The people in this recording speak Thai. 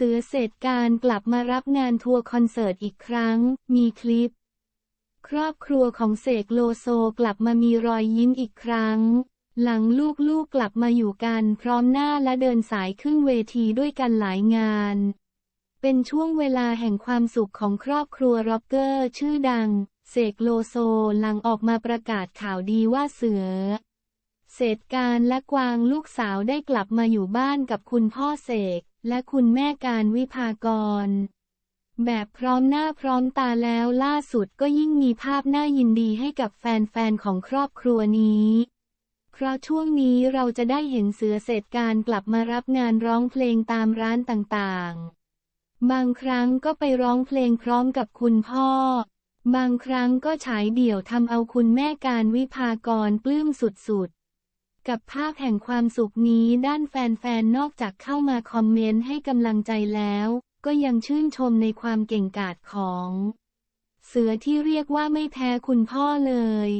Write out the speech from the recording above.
เสือเศรษการกลับมารับงานทัวร์คอนเสิร์ตอีกครั้ง มีคลิป ครอบครัวของเสกโลโซกลับมามีรอยยิ้มอีกครั้ง หลังลูกๆกลับมาอยู่กันพร้อมหน้าและเดินสายขึ้นเวทีด้วยกันหลายงาน เป็นช่วงเวลาแห่งความสุขของครอบครัวร็อกเกอร์ชื่อดัง เสกโลโซหลังออกมาประกาศข่าวดีว่าเสือเศรษการและกวางลูกสาวได้กลับมาอยู่บ้านกับคุณพ่อเสก และคุณแม่การวิภากร แบบพร้อมหน้าพร้อมตาแล้วล่าสุดก็ยิ่งมีภาพน่ายินดีให้กับแฟนๆ ของครอบครัวนี้ เพราะช่วงนี้เราจะได้เห็นเสือเศรษฐการกลับมารับงานร้องเพลงตามร้านต่างๆ บางครั้งก็ไปร้องเพลงพร้อมกับคุณพ่อ บางครั้งก็ฉายเดี่ยวทำเอาคุณแม่การวิภากรปลื้มสุดๆ กับภาพแห่งความสุขนี้ด้านแฟนๆ นอกจากเข้ามาคอมเมนต์ให้กำลังใจแล้ว ก็ยังชื่นชมในความเก่งกาจของ เสือที่เรียกว่าไม่แพ้คุณพ่อเลย